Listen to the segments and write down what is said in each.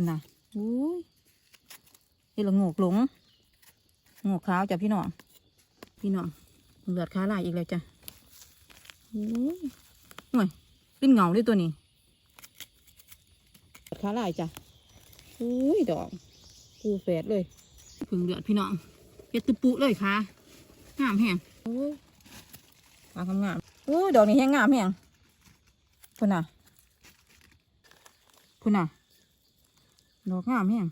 คุณนะอุ้ยนี่ละโงกหลงโงกขาวจ้ะพี่น้อง พี่น้องเลือดขาลายอีกแล้วจ้ะอุ้ยโอ้ยเป็นเงาด้วยตัวนี้เลือดขาลายจ้ะอุ้ยดอกปูแฝดเลยพึ่งเลือดพี่น้องเฮ็ดตุปุเลยค่ะงามแห้งโอ้ยขางามงามๆโอ้ยดอกนี้แห้งงามแห้งคุณน่ะคุณน่ะ ดอกงามแห้ง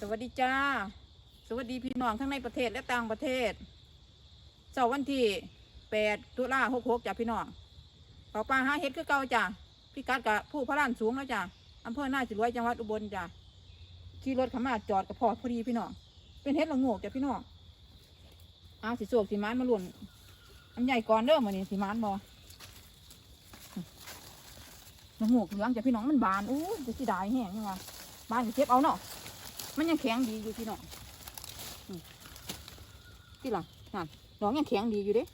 สวัสดีจ้า สวัสดีพี่น้องทั้งในประเทศและต่างประเทศเสาร์วันที่แปดตุลาหกหกจ้ะพี่น้องเขาปลาหาเห็ดคือเก่าจ้ะพี่กัดกับผู้พระลานสูงแล้วจ้ะอำเภอหน้าจิรวยจังหวัดอุบลจ้ะขี่รถขามาจอดกับพอพอดีพี่น้องเป็นเห็ดละโงกจ้ะพี่น้องอาสิโศกสีมานมาหล่นอันใหญ่ก่อนเด้อมันนี่สีมานบอละโงกเหลืองจ้ะพี่น้องมันบานอู้ยจะสิได้แห้งยังวะ บานเก็บเอาเนาะมันยังแข็งดีอยู่พี่น้องที่หลังนั่นน้องยังแข็งดีอยู่เด้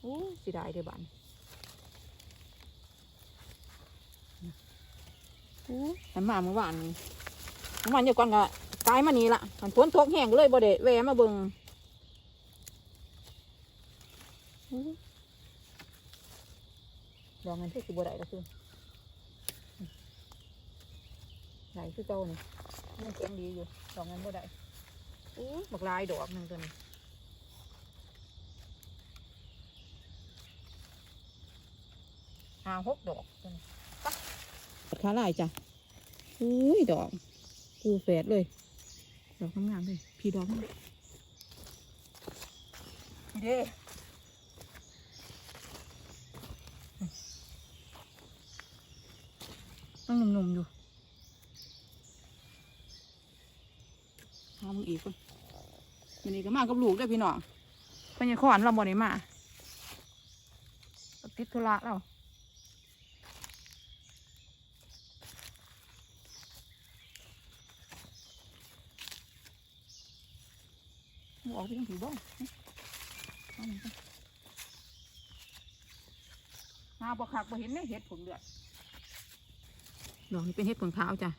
โอ้สิได้เด้อบานโอ้ยฉันมาเมื่อวานเมื่อวานเดียวก่อนก็ตายมานี่ละมันฝนตกแห้งเลยบ่ได้แวะมาเบิ่งโอ้ยดอกเงินที่สิบ่ได้ก็คือ ไหนคือเก่านี่มันเสียงดีอยู่ดอกนั้นบ่ได้อู้บักลายดอกหนึ่งตัวนี้ห้าหกดอกตัวนี้ปะขาลายจ้ะอุ้ยดอกปูแฝดเลย ดอกงามๆเลย พี่ดอกนี่พี่เด้ต้องหนุ่มๆอยู่ เอามึ งอีกคนมันนี่ก็มากับลูกด้วยพี่น้องเพิ่นยังขอนเราบ่ได้มาติดธุระเราหมูออกไปทางผีบ้องเอาหนึ่งก่อนหาบ่คักบ่เห็นได้เห็ดผลเดือดดอกนี้เป็นเห็ดผลขาวจ้ะ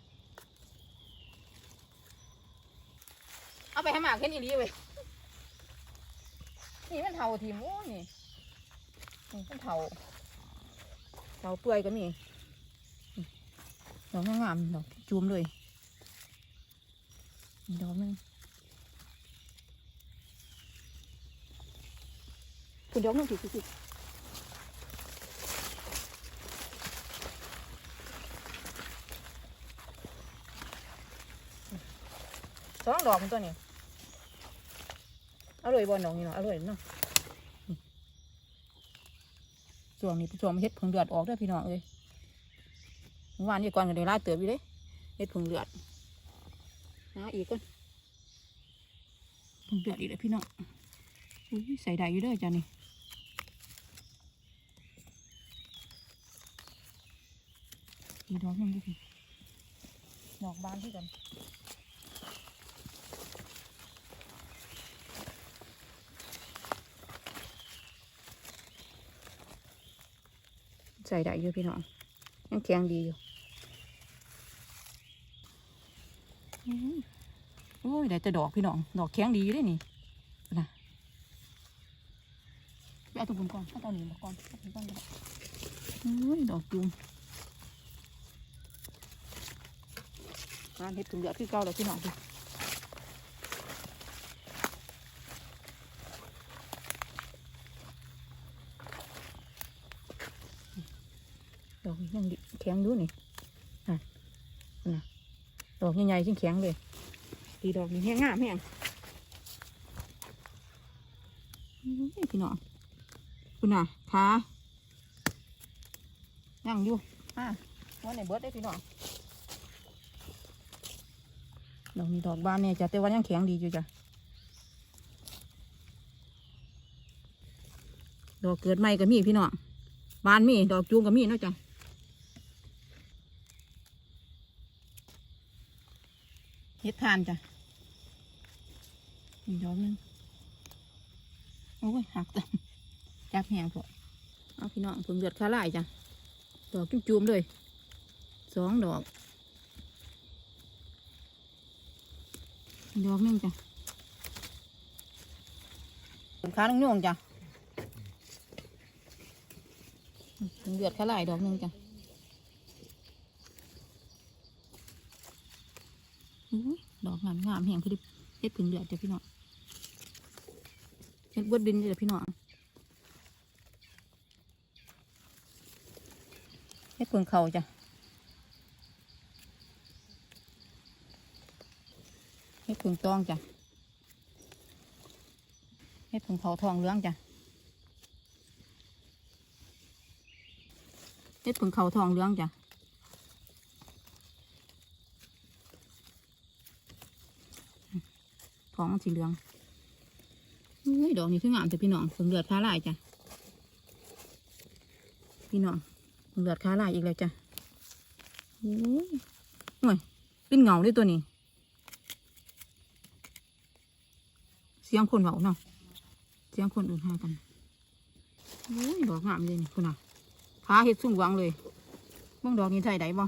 เอา ไปให้หมากแค่นี้ดีเว้ยนี่มันเถาทีมโอ้นี่นี่มันเถาเถาเปื่อยก็มีดอกงามๆดอกจูมเลยดอกนึงคุณดอกนึงผิดผิสองดอกมันตัวนี้ อร่อยบอลดอกนี่เนาะอร่อยเนาะช่วงนี้ช่วงเฮ็ดผงเดือดออกด้วยพี่น้องเอ้ยเมื่อวานนี่ก่อนก็ได้ลาเติบอยู่เด้เฮ็ดผงเดือดนะอีกก่อนผงเดือดอีกเลยพี่น้องใส่ได้อยู่เด้อจ้านี่อีกดอกนึงดิพี่ดอกบานที่กัน ใส่ได้อยู่พี่น้องยังแข็งดีอยู่อื้อโอ้ยได้แต่ดอกพี่น้อง ดอกแข็งดีอยู่เด้นี่นะไปเอาตัวบุญก่อนเอาตัวนี้มาก่อนเอาตัวนี้ก่อนก็ได้โอ้ยดอกจุงงานเห็ดถุงเดือดคือเก่าแล้วพี่น้องพี่ดอกนี้ ยังแข็งอยู่นี่อะนะดอกใหญ่ๆจริงแข็งเลยตีดอกนี้แห้งงามแห้งพี่น้องคุณน่ะขาย่างอยู่อะวันไหนเบิร์ดได้พี่น้องดอกนี้ดอกบานเนี่ยจ้ะแต่ว่ายังแข็งดีอยู่จ้ะดอกเกิดใหม่ก็มีพี่น้องบานมีดอกจูงก็มีเนาะจ้ะานจ้ะอีกดอกนึงโอ้ยหักจ้ะจับแหงพอเอาพี่น้องผลเดือดข้าไล่จ้ะดอกจุ่มๆเลยสองดอกดอกนึงจ้ะขาลงโยงจ้ะผลเดือดข้าไล่ดอกนึงจ้ะ งามงามแห่งคือเฮ็ดผึ่งเดือดจ้ะพี่น้องเฮ็ดบดดินจ้ะพี่น้องเฮ็ดผึ่งเขาจ้ะเฮ็ดผึ่งตองจ้ะเฮ็ดผึ่งเขาทองเหลืองจ้ะเฮ็ดผึ่งเขาทองเหลืองจ้ะ ทองสีเหลืองอุ้ยดอกนี้คืองามแต่พี่น้องผึ่งเลือดค้าลายจ้ะพี่น้องผึ่งเลือดค้าลายอีกแล้วจ้ะอุ้ยโอ้ยเป็นเงาด้วยตัวนี้ เสียงคนเบาเนาะเสียงคนอื่นหากันโอ้ยดอกงามเลยนี่คุณน่ะขาเห็ดสุ่มวังเลยบ้งดอกนี้ไทยได้บ่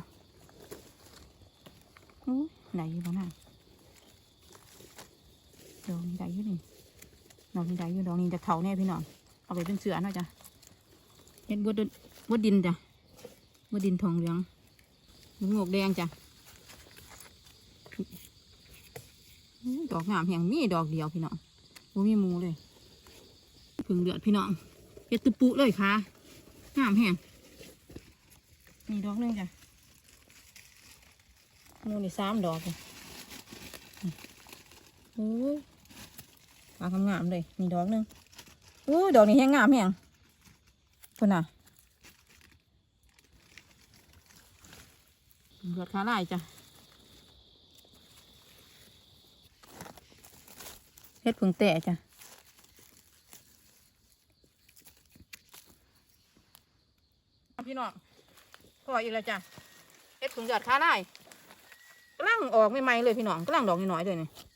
โอ้ยไหนบ้าน่ะ ดอกนี้ได้อยู่นี่ดอกนี้ได้อยู่ดอกนี้จะเถาแน่พี่น้องเอาไปเป็นเสือเนาะจ้ะเห็ดบดดินบดดินจ้ะบดดินทองเหลืองหมูงอกแดงจ้ะดอกงามแห่งมีดอกเดียวพี่น้องบ่มีมูเลยผึ่งเดือดพี่น้องเฮ็ดตุปุเลยค่ะงามแห่งมีดอกหนึงจ้ะมูนี่สามดอกจ้ะนี่โอ้ย ปลากงามเลยมีดอกหนึงโอ้ดอกนี้แห้งงามแห่งพุ่นน่ะเดือดขาลายจ้ะเฮ็ดผึ่งแต่จ้ะพี่น้องพออีกแล้วจ้ะเฮ็ดผึ่งหยอดค้าได้กำลังออกใหม่ๆเลยพี่น้องกำลังดอกน้อยๆเลยเนี่นี่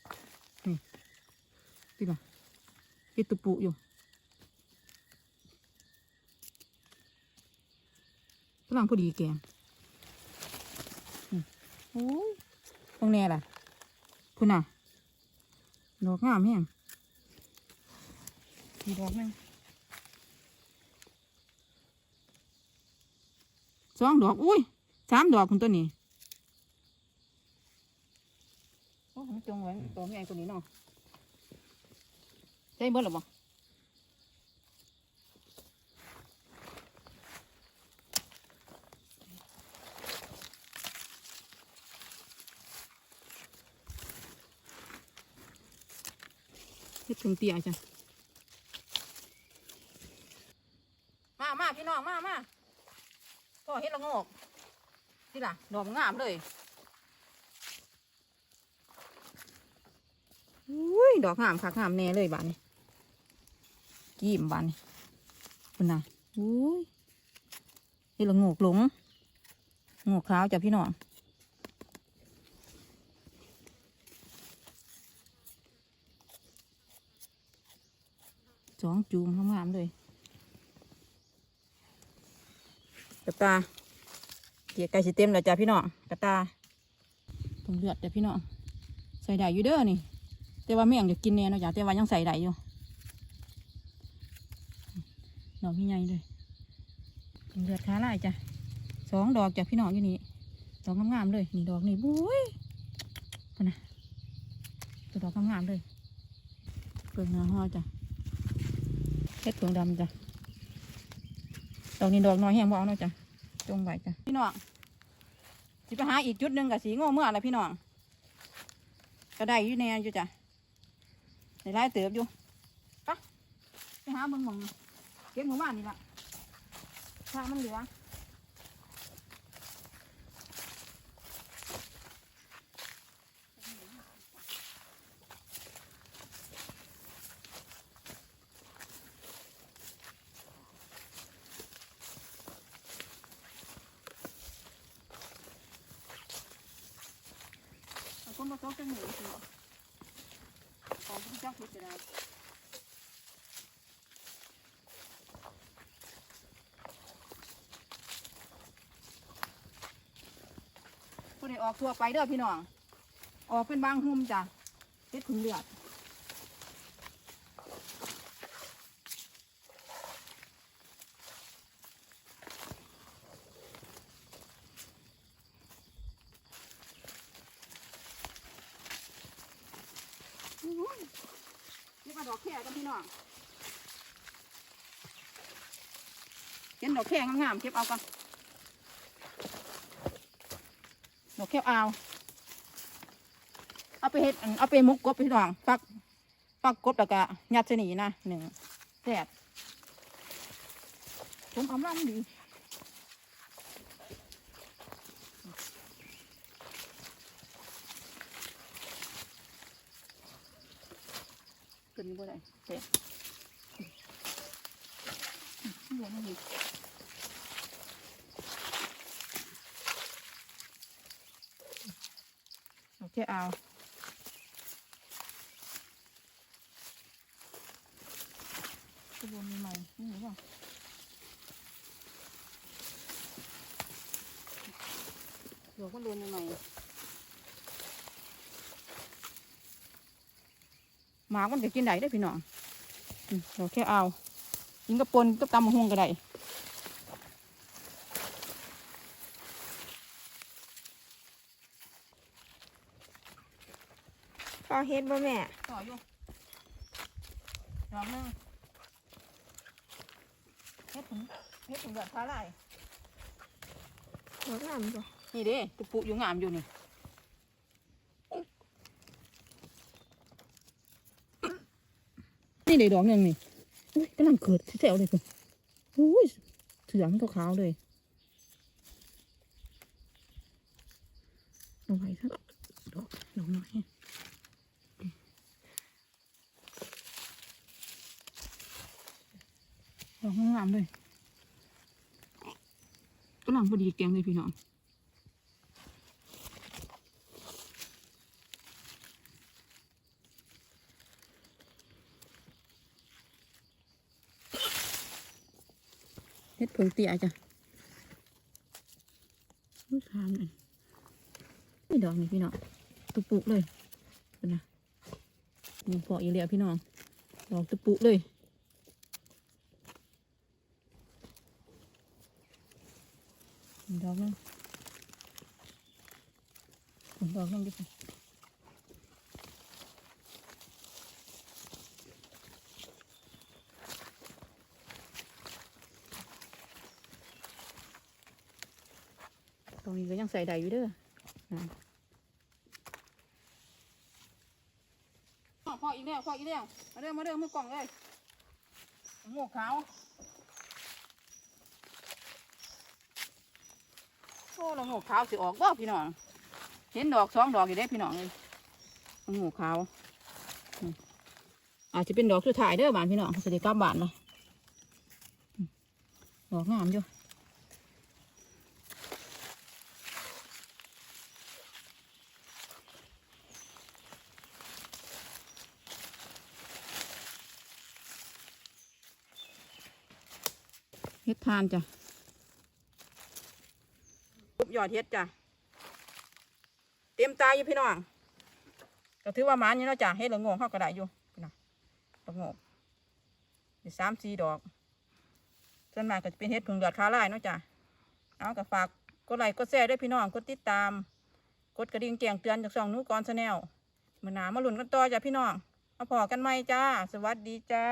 พี่น้องเฮ็ดตุปุอยู่กำลังพอดีแก่โอ้ยตรงแน่ล่ะคุณน่ะ ดอกงามแห้งมีดอกหนึงสองดอก อุ้ยสามดอกคุณตัวนี้ โอ้ผมจงไว้ตัวแม่ตัวนี้เนาะ ใช่เบิดหรือเปล่าเฮ็ดถึงเตี้ยจ้ะมามาพี่น้องมามาพ่อเฮ็ดละโงกนี่ล่ะดอกงามเลยอุ้ยดอกงามคักงามแน่เลยบานนี้ กี่มบานคุณน่ะอุ้ยเฮ็ดละโงกหลงโงกขาวจ้ะพี่น้องสองจูมงามๆเลยกระตาเกี่ยไก่สิเต็มแล้วจ้ะพี่น้องกระตาตรงเลือดจ้ะพี่น้องใส่ได้อยู่เด้อนี่ แต่ว่าไม่อยากจะกินแน่เนาะจ้ะแต่ว่ายังใส่ได้อยู่ ดอกพี่ใหญ่เลยเลือดขาลายจ้ะสองดอกจ้ะพี่น้องอยู่นี่ดอกงามๆเลย นี่ดอกนี่บุ้ยพนะตัวดอกงามๆเลยเปลือกหน้าห่อจ้ะเฮ็ดเผืองดำจ้ะดอกนี้ดอกน้อยแห้งบ่เอาเนาะจ้ะจงไว้จ้ะพี่น้องสิไปหาอีกจุดหนึ่งกับสีโง่เมื่อไรพี่น้องก็ได้อยู่แน่อยู่จ้ะในไล่เติบอยู่ไปะไปหาเบิ่งมอง เก็บหมู่บ้านนี่ละถ้ามันเหลือเอาคนมาโต๊ะจังหนึ่งสิบ่ของที่เจ้าคิดจะได้ผู้ใด ออกทั่วไปเด้อพี่น้อง ออกเป็นบางหุ่มจ้ะเฮ็ดผึ่งเลือดนี่มาดอกแค่กันพี่น้องเห็นดอกแค่งามๆเก็บเอากัน ดอกแค่เอาเอาไปเฮ็ดเอาไปมุกกบพี่น้องปักปักกบแล้วก็ยัดใส่นี่นะหนึ่งแสบผมเอาล่ำดีตัวนี้บ่ได้เสร็จบวกมันอีกโอ เคเอากระบวนใหม่ๆนี่หรือเปล่าเดี๋ยวก็รวนใหม่ๆหมามันจะกินได้ได้อพี่น้องอืมเราแค่เอากินกับปนกับตำมะฮุงก็ได้ อเฮ็ดบ่แม่ต่ออยู่ดอกหนึงเฮ็ดถึงเฮ็ดถึงเดือดฟ้าลายหัวงามบ่นี่เด้ตุปุอยู่งามอยู่นี่นี่เลยดอกหนึ่งนี่อุ้ยกำลังเกิดแถวเลยคุณอุ้ยเสืองขาวๆเลยเอาไว้ครับดอกดอกน้อย ดอกงามเลยกำลังพอดีแกงเลยพี่น้องเฮ็ดผงเตี๋ยจ้ะอุ้ยทามเลยนี่ดอกนี่พี่น้องตุปุเลยเป็นนะนี่พออีเหลียพี่น้องดอกตุปุเลยนี่ดอกนึงอีกดอกนึงดิค่ะ ตรงนี้ก็ยังใส่ได้อยู่เด้อนะพออีกแล้วพออีกแล้วมาเด้อมาเด้อมือกล่องเลยหมวกขาวโอ้เราหมูขาวสิออกบ่พี่น้อง เห็นดอกสองดอกอยู่ได้พี่น้องเลยหูขาวอาจจะเป็นดอกสุดท้ายเด้อบ้านพี่น้องจะได้กลับบ้านเลยดอกงามอยู่เฮ็ดทานจ้ะปุ๊บยอดเฮ็ดจ้ะ เต็มตาอยู่พี่น้องก็ถือว่าหมันอยู่เนาะจ้ะเฮ็ดละโงงเข้าก็ไดอยู่พี่น้องละโงงมีสามสี่ดอกส่วนมากก็จะเป็นเฮ็ดผึ่งเดือดคาลายเนาะจ้ะเอาก็ฝากกดไลค์กดแชร์ด้วยพี่น้องกดติดตาม กดกระดิ่งแจ้งเตือนจากช่องนู้ก่อนชาแนลมือหนามาหลุนกันต่อจ้ะพี่น้องมาพอกันไหมจ้า สวัสดีจ้า